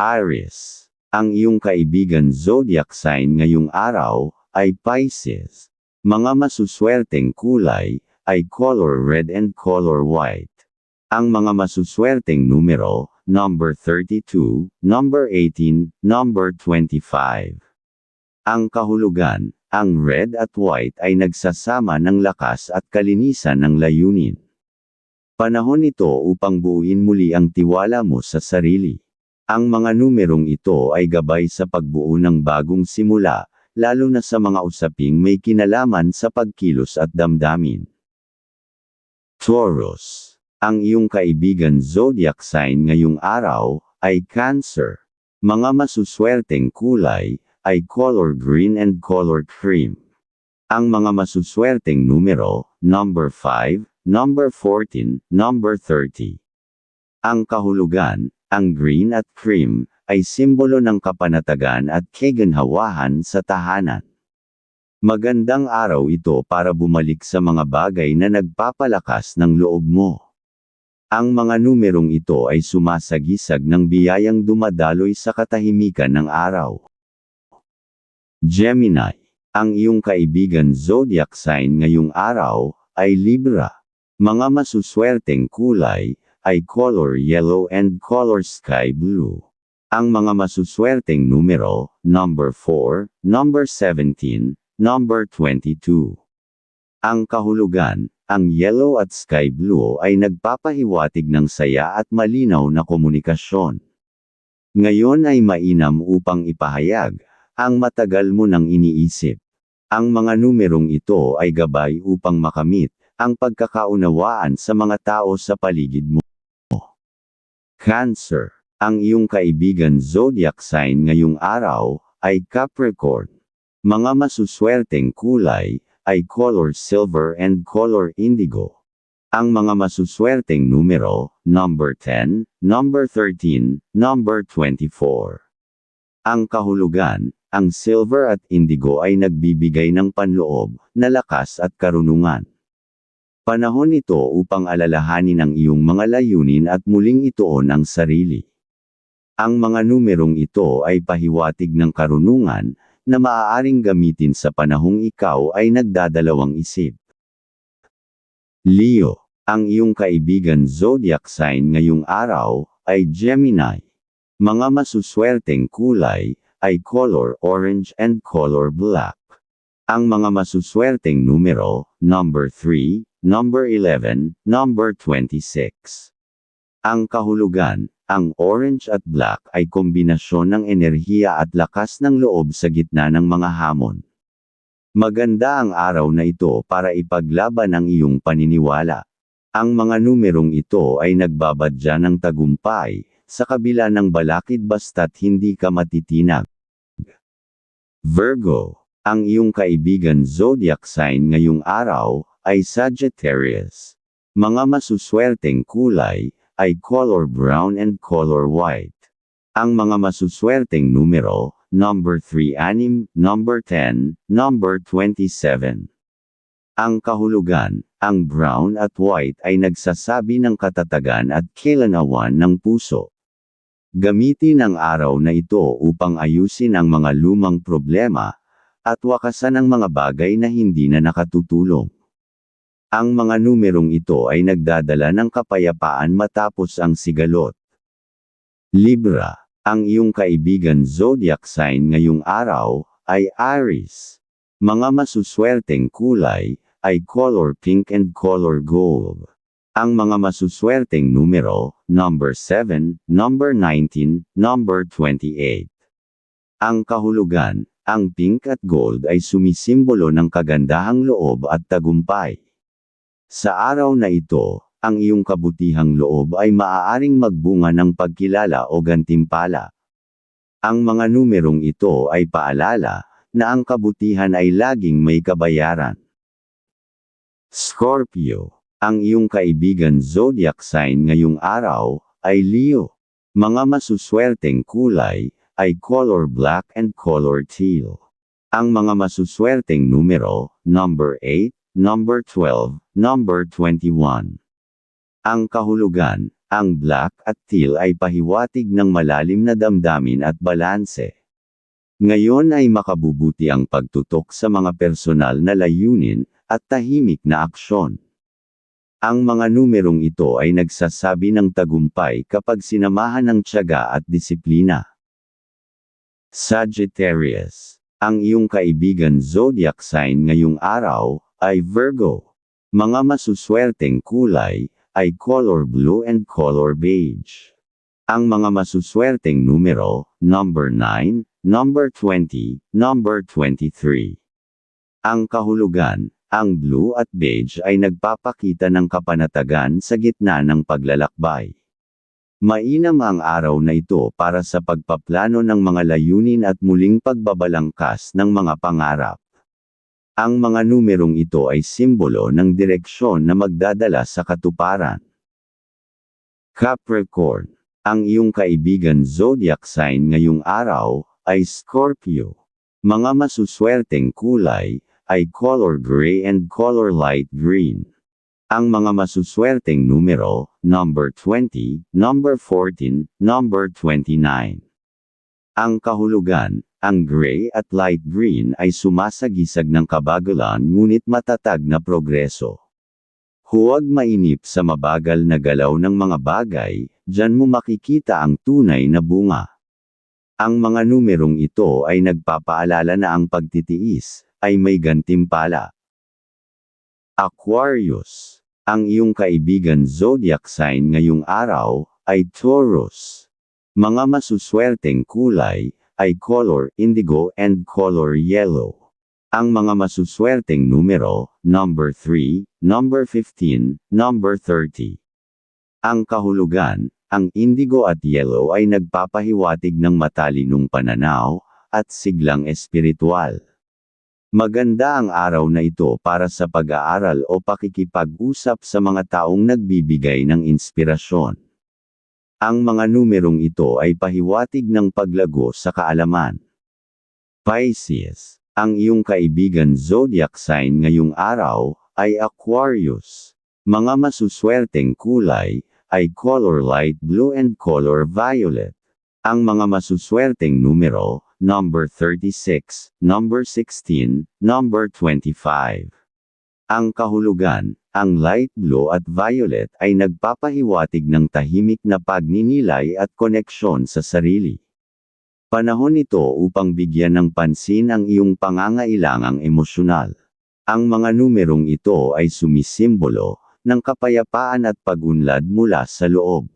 Aries. Ang iyong kaibigan zodiac sign ngayong araw ay Pisces. Mga masuswerteng kulay ay color red and color white. Ang mga masuswerteng numero, number 32, number 18, number 25. Ang kahulugan, ang red at white ay nagsasama ng lakas at kalinisan ng layunin. Panahon ito upang buuin muli ang tiwala mo sa sarili. Ang mga numerong ito ay gabay sa pagbuo ng bagong simula, lalo na sa mga usaping may kinalaman sa pagkilos at damdamin. Taurus. Ang iyong kaibigan zodiac sign ngayong araw ay Cancer. Mga masuswerteng kulay ay color green and color cream. Ang mga masuswerteng numero, number 5, number 14, number 30. Ang kahulugan, ang green at cream, ay simbolo ng kapanatagan at keganhawahan sa tahanan. Magandang araw ito para bumalik sa mga bagay na nagpapalakas ng loob mo. Ang mga numerong ito ay sumasagisag ng biyayang dumadaloy sa katahimikan ng araw. Gemini. Ang iyong kaibigan zodiac sign ngayong araw ay Libra. Mga masuswerteng kulay ay color yellow and color sky blue. Ang mga masuswerteng numero, number 4, number 17, number 22. Ang kahulugan, ang yellow at sky blue ay nagpapahiwatig ng saya at malinaw na komunikasyon. Ngayon ay mainam upang ipahayag, ang matagal mo nang iniisip. Ang mga numerong ito ay gabay upang makamit, ang pagkakaunawaan sa mga tao sa paligid mo. Cancer. Ang iyong kaibigan zodiac sign ngayong araw, ay Capricorn. Mga masuswerteng kulay, ay color silver and color indigo. Ang mga masuswerteng numero, number 10, number 13, number 24. Ang kahulugan, ang silver at indigo ay nagbibigay ng panloob, na lakas at karunungan. Panahon ito upang alalahanin ang iyong mga layunin at muling ituon ang sarili. Ang mga numerong ito ay pahiwatig ng karunungan, na maaaring gamitin sa panahong ikaw ay nagdadalawang isip. Leo, ang iyong kaibigan zodiac sign ngayong araw, ay Gemini. Mga masuswerteng kulay, ay color orange and color black. Ang mga masuswerteng numero, number 3, number 11, number 26. Ang kahulugan, ang orange at black ay kombinasyon ng enerhiya at lakas ng loob sa gitna ng mga hamon. Maganda ang araw na ito para ipaglaban ang iyong paniniwala. Ang mga numerong ito ay nagbabadya ng tagumpay, sa kabila ng balakid basta't hindi ka matitinag. Virgo, ang iyong kaibigan zodiac sign ngayong araw, ay Sagittarius. Mga masuswerteng kulay, ay color brown and color white. Ang mga masuswerteng numero, number 3 anim, number 10, number 27. Ang kahulugan, ang brown at white ay nagsasabi ng katatagan at kailanawan ng puso. Gamitin ang araw na ito upang ayusin ang mga lumang problema, at wakasan ang mga bagay na hindi na nakatutulong. Ang mga numerong ito ay nagdadala ng kapayapaan matapos ang sigalot. Libra, ang iyong kaibigan zodiac sign ngayong araw, ay Aries. Mga masuswerteng kulay, ay color pink and color gold. Ang mga masuswerteng numero, number 7, number 19, number 28. Ang kahulugan, ang pink at gold ay sumisimbolo ng kagandahang loob at tagumpay. Sa araw na ito, ang iyong kabutihang loob ay maaaring magbunga ng pagkilala o gantimpala. Ang mga numerong ito ay paalala, na ang kabutihan ay laging may kabayaran. Scorpio, ang iyong kaibigan zodiac sign ngayong araw, ay Leo. Mga masuswerteng kulay, ay color black and color teal. Ang mga masuswerteng numero, number 8, number 12, number 21. Ang kahulugan, Ang black at teal ay pahiwatig ng malalim na damdamin at balanse. Ngayon ay makabubuti ang pagtutok sa mga personal na layunin at tahimik na aksyon. Ang mga numerong ito ay nagsasabi ng tagumpay kapag sinamahan ng tiyaga at disiplina. Sagittarius. Ang iyong kaibigan zodiac sign ngayong araw ay Virgo. Mga masuswerteng kulay ay color blue and color beige. Ang mga masuswerteng numero, number 9, number 20, number 23. Ang kahulugan, ang blue at beige ay nagpapakita ng kapanatagan sa gitna ng paglalakbay. Mainam ang araw na ito para sa pagpaplano ng mga layunin at muling pagbabalangkas ng mga pangarap. Ang mga numerong ito ay simbolo ng direksyon na magdadala sa katuparan. Capricorn. Ang iyong kaibigan zodiac sign ngayong araw ay Scorpio. Mga masuswerteng kulay ay color gray and color light green. Ang mga masuswerteng numero, number 20, number 14, number 29. Ang kahulugan, ang gray at light green ay sumasagisag ng kabagulan ngunit matatag na progreso. Huwag mainip sa mabagal na galaw ng mga bagay, dyan mo makikita ang tunay na bunga. Ang mga numerong ito ay nagpapaalala na ang pagtitiis, ay may gantimpala. Aquarius. Ang iyong kaibigan zodiac sign ngayong araw, ay Taurus. Mga masuswerteng kulay, ay color indigo and color yellow. Ang mga masuswerteng numero, number 3, number 15, number 30. Ang kahulugan, ang indigo at yellow ay nagpapahiwatig ng matalinong pananaw, at siglang espiritual. Maganda ang araw na ito para sa pag-aaral o pakikipag-usap sa mga taong nagbibigay ng inspirasyon. Ang mga numerong ito ay pahiwatig ng paglago sa kaalaman. Pisces. Ang iyong kaibigan zodiac sign ngayong araw ay Aquarius. Mga masuswerteng kulay ay color light blue and color violet. Ang mga masuswerteng numero number 36, number 16, number 25. Ang kahulugan, ang light blue at violet ay nagpapahiwatig ng tahimik na pagninilay at koneksyon sa sarili. Panahon ito upang bigyan ng pansin ang iyong pangangailangang emosyonal. Ang mga numerong ito ay sumisimbolo ng kapayapaan at pagunlad mula sa loob.